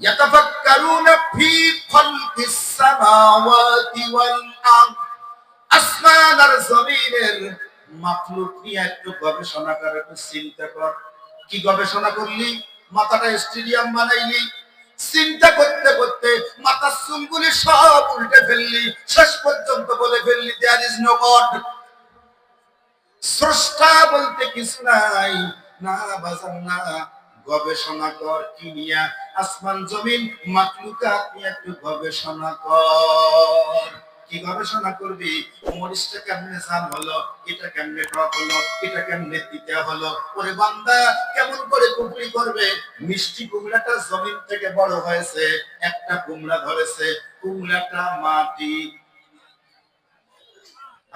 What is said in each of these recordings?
يتفكرون في خلق السماوات والأرض আসমান আর জমিনের মাখলুক নিয়ে একটু গবেষণা কর একটু চিন্তা কর কি গবেষণা করলি মাথাটা স্টেডিয়াম বানাইলি চিন্তা করতে করতে মাথার চুলগুলি সব উল্টে ফেললি শেষ পর্যন্ত বলে ফেললি দেয়ার ইজ নো গড স্রষ্টা বলতে কিছু নাই না বাজার না গবেষণা কর, কি নিয়া আসমান জমিন? মাকলুকাত নিয়ে একটু গবেষণা কর। কি গবেষণা করবি? মরিচটা কেমনে হলো? এটা কেমনে টক হলো? এটা কেমনে হলো? ওরে বান্দা, কেমন করে করবে? মিষ্টি কুমড়াটা জমিন থেকে বড় হয়েছে, একটা কুমড়া ধরেছে, কুমড়াটা মাটি।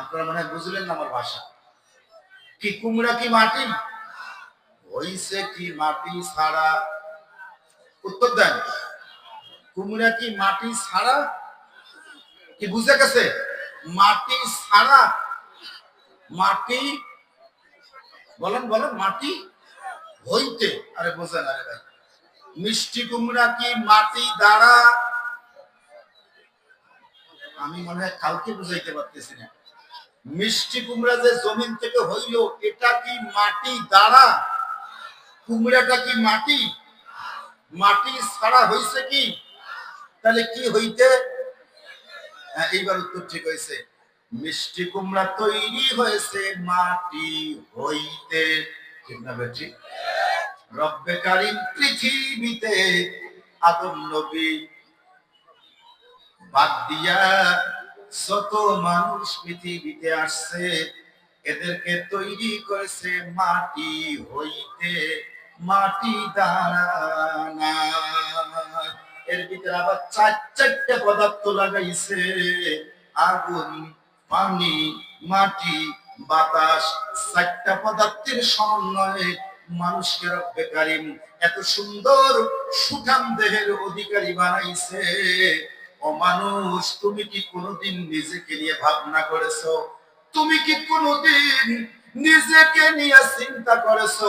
আপনারা মনে বুঝলেন না আমার ভাষা? কি কুমড়া কি মাটি? হইছে কি মাটি ছাড়া? উত্তর দেন। কুমড়া কি মাটি ছাড়া? কি বুঝে গেছে? মাটি ছাড়া। মাটি? বলেন বলেন, মাটি হইতে। আরে, বোঝেন, আরে ভাই। মিষ্টি কুমড়া কি মাটি দ্বারা? আমি মনে হয় কাউকে বুঝাইতে পারতেছি না। মিষ্টি কুমড়া যে জমিন থেকে হইল, এটা কি মাটি দ্বারা? কুমড়াটা কি মাটি? মাটি ছাড়া হইছে কি? তাহলে কি হইতে? হ্যাঁ, এইবার উত্তর ঠিক হয়েছে মিষ্টি কুমড়া তৈরি হয়েছে মাটি হইতে। ঠিক না পৃথিবীতে আদম নবী বাদ দিয়া যত মানুষ পৃথিবীতে আসছে এদেরকে তৈরি করেছে মাটি হইতে। মাটি দ্বারা না। এর ভিতরে আবার চার চারটে পদার্থ লাগাইছে। আগুন, পানি, মাটি, বাতাস, চারটা পদার্থের সমন্বয়ে মানুষকে রব্বে কারিম এত সুন্দর সুঠাম দেহের অধিকারী বানাইছে। ও মানুষ, তুমি কি কোনোদিন নিজেকে নিয়ে ভাবনা করেছ? তুমি কি কোনোদিন নিজেকে নিয়ে চিন্তা করেছ?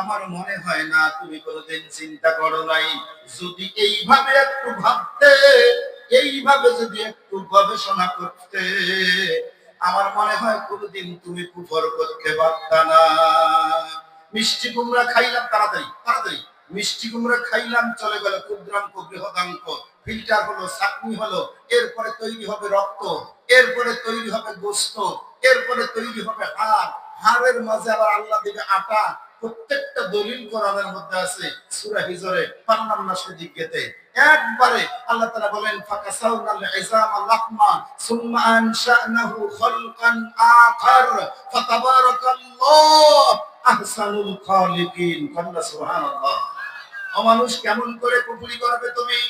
আমার মনে হয় না, তুমি কোনোদিন চিন্তা করো নাই। যদি এইভাবে একটু ভাবতে, এইভাবে যদি একটু গবেষণা করতে, আমার মনে হয় কোনোদিন তুমি কুফর করতে পারতা না। মিষ্টি কুমড়া খাইলাম তাড়াতাড়ি তাড়াতাড়ি। মিষ্টি কুমড়া খাইলাম, চলে গেল ক্ষুদ্রাঙ্ক বৃহদাঙ্ক ফিল্টার হলো চাটনি হলো, এরপরে তৈরি হবে রক্ত, এরপরে তৈরি হবে গোস্ত, এরপরে তৈরি হবে হাড়। হাড়ের মাঝে আবার আল্লাহ দেবে আটা। প্রত্যেকটা দলিল কোরআনের মধ্যে আছে, সূরা হিজরে পান্নাম নাসে দিকেতে। একবারে আল্লাহ তাআলা বলেন ফাকাসাউনাল ইজামা লাহমা, সুম্মা আনশানাহু খালকান আখার, ফাতাবারাকাল্লাহ আহসানুল খালিকিন। কন্যা সুবহানাল্লাহ। অমানুষ কেমন করে কুফরি করবে তুমি?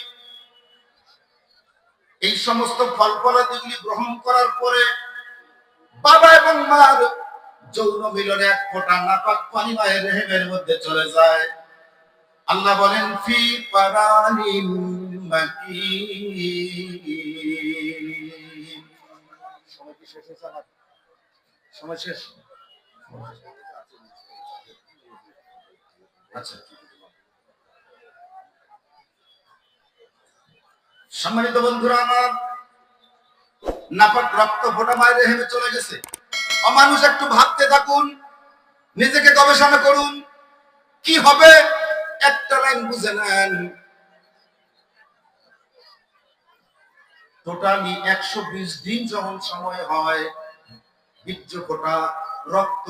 এই সমস্ত ফল ফলাদিগুলি গ্রহণ করার পরে বাবা এবং মার যৌন মিলনে এক ফোঁটা নাপাক পানি মায়ের রেহেমের মধ্যে চলে যায়। আল্লাহ বলেন, ফি পারানিম? সময় শেষ? আচ্ছা সম্মানিত বন্ধুরা আমার নাপাক রক্ত ফোটা মায়ের হেমে চলে গেছে। অমানুষ একটু ভাবতে থাকুন, নিজেকে গবেষণা করুন, কি হবে? একটা লাইন বুঝে নেন। টোটালি একশো বিশ দিন যখন সময় হয়, বীর্য ফোটা, রক্ত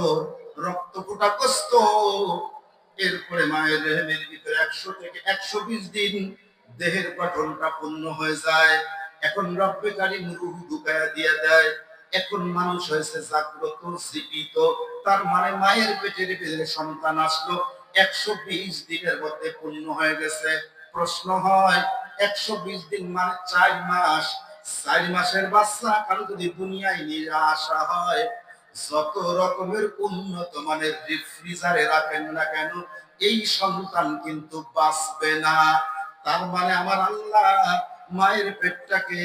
রক্ত ফোটা কষ্ট। এরপরে মায়ের রেহেমের ভিতরে একশো থেকে একশো বিশ দিন দেহের গঠনটা পূর্ণ হয়ে যায়। এখন রব্বে কারিম রুহু ঢুকায়া দিয়ে দেয়। এখন মানুষ হয়েছে জাগ্রত, জীবিত। তার মানে মায়ের পেটের ভিতরে সন্তান আসলো। একশো বিশ দিনের মধ্যে পূর্ণ হয়ে গেছে। প্রশ্ন হয়, একশো বিশ দিন মানে চার মাস। চার মাসের বাচ্চা কারও যদি দুনিয়ায় নিয়ে আসা হয়, যত রকমের উন্নত মানের রিফ্রিজারে রাখেন না কেন, এই সন্তান কিন্তু বাঁচবে না। তার মানে আমার আল্লাহ মায়ের পেটটাকে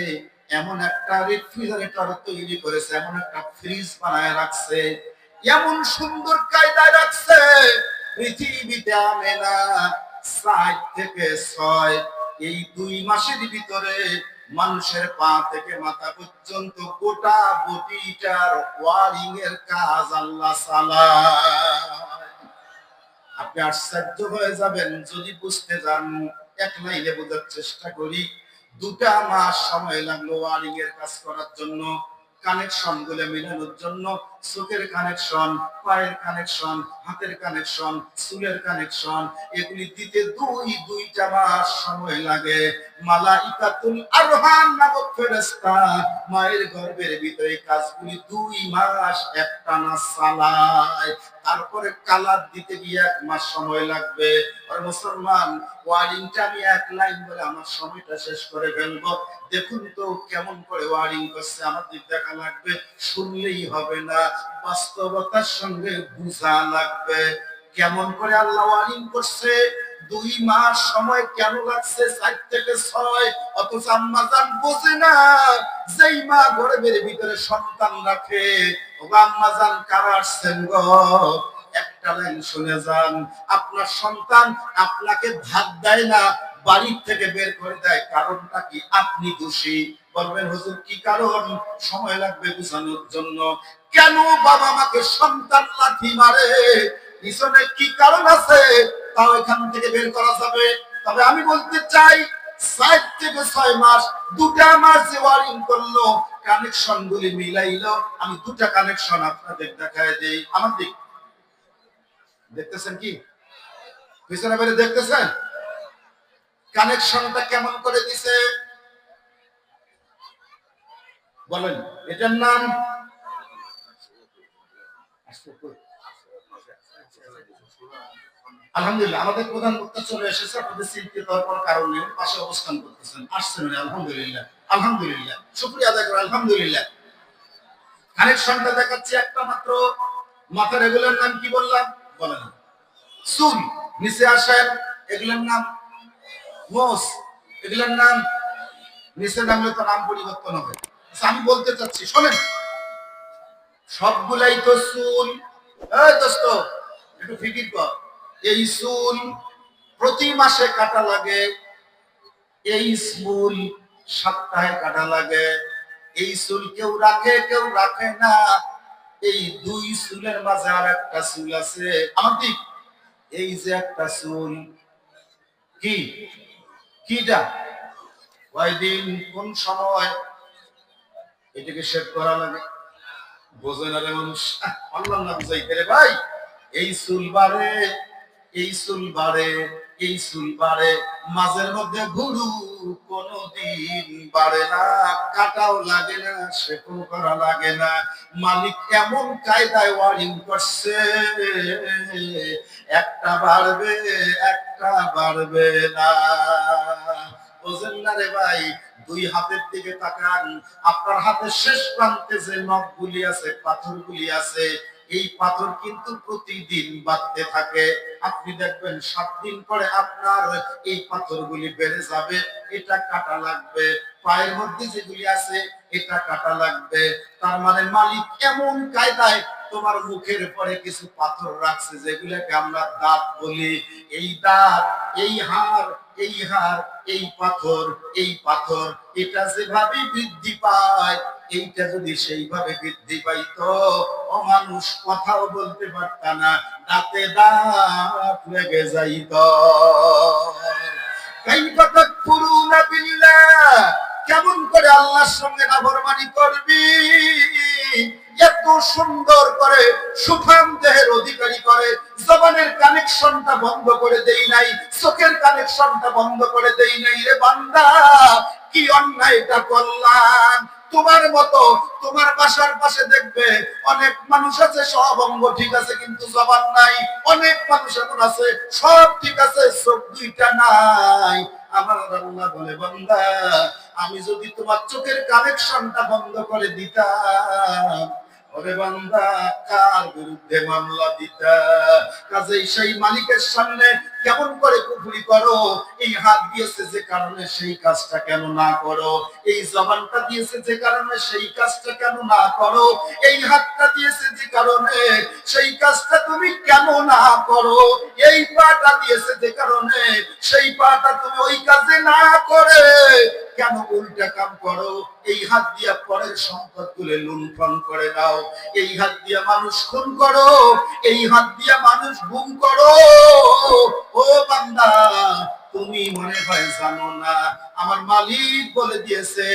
এমন একটা রেফ্রিজারেটর তৈরি করেছে, এমন একটা ফ্রিজ বানায় রাখছে, এমন সুন্দর কায়দায় রাখছে, পৃথিবীতে আনে না সাত থেকে ছয়, এই দুই মাসের ভিতরে মানুষের পা থেকে মাথা পর্যন্ত গোটা বটিটার ওয়ারিং এর কাজ, আল্লাহ সালা আপনি আশ্চর্য হয়ে যাবেন যদি বুঝতে যান এক লাইনে বোঝার চেষ্টা করি। দুটা মাস সময় লাগল ওয়ারিং এর কাজ করার জন্য, কানেকশনগুলো মেলানোর জন্য। চোখের কানেকশন পায়ের কানেকশন হাতের কানেকশন চুলের কানেকশন এগুলি দিতে দুই, দুইটা মাস সময় লাগে। মালাইকাতুল আরহাম নামক ফেরেশতা মায়ের গর্ভের ভিতরে কাজগুলি দুই মাস একটানা চালায়। তারপরে কালার দিতে গিয়ে এক মাস সময় লাগবে। আর মুসলমান, ওয়ারিংটা আমি এক লাইন বলে আমার সময়টা শেষ করে ফেলব। দেখুন তো কেমন করে ওয়ারিং করছে, আমার দিক দেখা লাগবে, শুনলেই হবে না। বাস্তবতার সঙ্গে বুঝা লাগবে। কেমন করে আল্লাহ ওয়ারিং করছে? দুই মাস সময় কেন লাগছে? চার থেকে ছয়, অথচ আম্মাজান বোঝে না। যেই মা গর্ভের ভিতরে সন্তান রাখে আম্মাজান কারা আসছেন গো? একটা লাইন শুনে যান। আপনার সন্তান আপনাকে ভাত দেয় না বাড়ির থেকে বের করে দেয়, কারণটা কি? আপনি দোষী। বলবেন, হুজুর, কি কারণ? সময় লাগবে বুঝানোর জন্য। কেন বাবা মাকে সন্তান লাঠি মারে? পিছনে কি কারণ আছে? তাও এখান থেকে বের করা যাবে। তবে আমি বলতে চাই সাত থেকে ছয় মাস, দুটা মাস যে ওয়ারিং করল কানেকশন গুলি মিলাইলো। আমি দুটা কানেকশন আপনাদের দেখায় আমার দিক। দেখতেছেন কি? পিছনে বেড়ে দেখতেছেন? কানেকশনটা কেমন করে দিছে? বলেন, এটার নাম? আলহামদুলিল্লাহ, আমাদের প্রধান বক্তা চলে এসেছে, আপনাদের কারণ পাশে অবস্থান করতেছেন। আসছেন আলহামদুলিল্লাহ আলহামদুলিল্লাহ আদায় করে, আলহামদুলিল্লাহ। কানেকশনটা দেখাচ্ছি একটা মাত্র। মাথার এগুলোর নাম কি বললাম? বলেন। চুল, নিচে আসেন, এগুলোর নাম মোস এগুলোর নাম নিচে নামলে তো নাম পরিবর্তন হবে। আচ্ছা, আমি বলতে চাচ্ছি শোনেন সবগুলাই তো এই দোস্ত একটু ফিকির কর। এই চুল প্রতি মাসে কাটা লাগে এই চুল সপ্তাহে কাটা লাগে। এই চুল কেউ রাখে কেউ রাখে না। এই দুই চুলের মাঝে আর একটা চুল আছে। আমার এই যে একটা চুল কি? কিটা? কয়দিন, কোন সময়? এটাকে শেভ করা লাগে। বোঝে না রে মানুষ। আল্লাহ নাম বুঝাইতে রে ভাই, এই চুল বাড়ে। এই চুল বাড়ে, এই চুল বাড়ে, মাঝের মধ্যে ঘুরু কোনদিন বাড়ে না। কাটাও লাগে না শেকল করা লাগে না। মালিক এমন কায়দায় ওয়ারিং করছে, একটা বাড়বে একটা বাড়বে না। বোঝেন না রে ভাই, দুই হাতের দিকে তাকান। আপনার হাতের শেষ প্রান্তে যে নখগুলি আছে, পাথরগুলি আছে এই পাথর কিন্তু প্রতিদিন বাড়তে থাকে। আপনি দেখবেন সাত দিন পরে আপনার এই পাথরগুলি বেড়ে যাবে, এটা কাটা লাগবে। পায়ের মধ্যে যেগুলি আছে, এটা কাটা লাগবে। তার মানে মালিক এমন কায়দায় তোমার মুখের পরে কিছু পাথর রাখছে, যেগুলোকে আমরা দাঁত বলি। এই দাঁত, এই হাড় এই হাড়, এই পাথর এই পাথর, এটা যেভাবে বৃদ্ধি পায় এইটা যদি সেইভাবে বৃদ্ধি পাইতো, অমানুষ কথাও বলতে পারত না দাঁতে দাঁত লেগে যাইত। কেমন করে আল্লাহর সঙ্গে নাফরমানি করবি? এত সুন্দর করে সুঠাম দেহের অধিকারী করে, জবানের কানেকশনটা বন্ধ করে দেই নাই, চোখের কানেকশনটা বন্ধ করে দেই নাই রে বান্দা, কি অন্যায়টা করলাম? তোমার মতো, তোমার বাসার পাশে দেখবে অনেক মানুষ আছে, সব অঙ্গ ঠিক আছে, কিন্তু জবান নাই। অনেক মানুষ এখন আছে, সব ঠিক আছে, চোখ দুইটা নাই। আমি যদি তোমার চোখের কানেকশনটা বন্ধ করে দিতাম ওরে বান্দা, কার বিরুদ্ধে মামলা দিতা? কাজেই সেই মালিকের সামনে কেমন করে কুফরি করো? এই হাত দিয়েছে যে কারণে সেই কাজটা কেন না করো? এই জবানটা দিয়েছে যে কারণে সেই কাজটা কেন না করো? এই হাতটা দিয়েছে যে কারণে সেই কাজটা তুমি কেন না করো? এই পাটা দিয়েছে যে কারণে সেই পাটা তুমি ওই কাজে না করে। কেন উল্টা কাম করো? এই হাত দিয়া পরের সম্পদ তুলে লুণ্ঠন করে দাও। এই হাত দিয়া মানুষ খুন করো। এই হাত দিয়া মানুষ গুম করো। ও বান্দা তুমি মনে হয় জানো না, আমার মালিক বলে দিয়েছে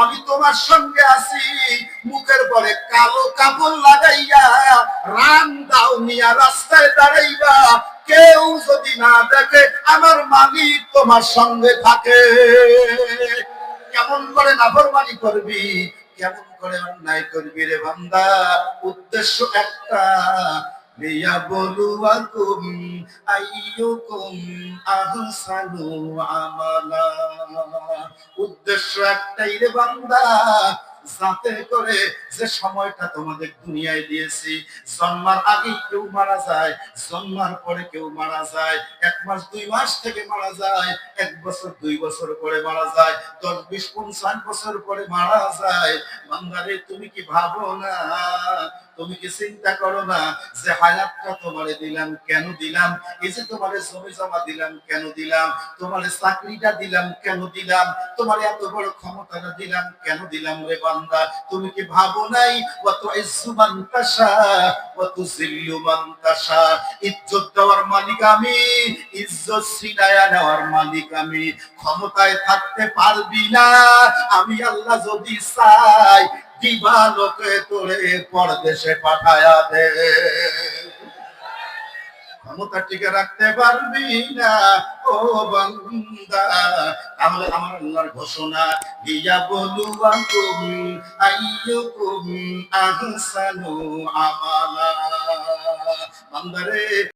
আমি তোমার সঙ্গে আছি। মুখের পরে কালো কাপড় লাগাইয়া, রান দাও নিয়া রাস্তায় দাঁড়াইবা। কেউ যদি না দেখে, আমার মালিক তোমার সঙ্গে থাকে। কেমন করে নাফরমানি করবি? কেমন করে অন্যায় করবি রে বান্দা। উদ্দেশ্য একটা লিয়াবলুয়াকুম আইয়ুকুম আহসানু আমালা। উদ্দেশ্য একটাই রে বান্দা যাতে করে যে সময়টা তোমাদের দুনিয়ায় দিয়েছি, জন্মার আগে কেউ মারা যায়, জন্মার পরে কেউ মারা যায়, এক মাস, দুই মাস থেকে মারা যায়, এক বছর, দুই বছর পরে মারা যায়, দশ, বিশ, পঞ্চাশ বছর পরে মারা যায়। বান্দারে, তুমি কি ভাবো না? তুমি কি চিন্তা করো না যে হায়াতটা তোমারে দিলাম, কেন দিলাম? এই যে তোমারে জমি জমা দিলাম, কেন দিলাম? তোমারে চাকরিটা দিলাম, কেন দিলাম? তোমার এত বড় ক্ষমতাটা দিলাম, কেন দিলাম রে বান্দা? তুমি কি ভাবো নাই? অত ইজ্জু মান তাশা অত জিল্লু তাশা। ইজ্জত দেওয়ার মালিক আমি, ইজ্জত ছিনায়া নেওয়ার মালিক আমি। ক্ষমতায় থাকতে পারবি না। আমি আল্লাহ যদি চাই দিবা লোকে তোরে পরদেশে পাঠায়া দে? ক্ষমতা টিকে রাখতে পারবি না, ও বান্দা। তাহলে আমার আল্লাহর ঘোষণা দিয়া বলুয়াকুম আইয়ুকুম আহসানু আমালা। বান্দারে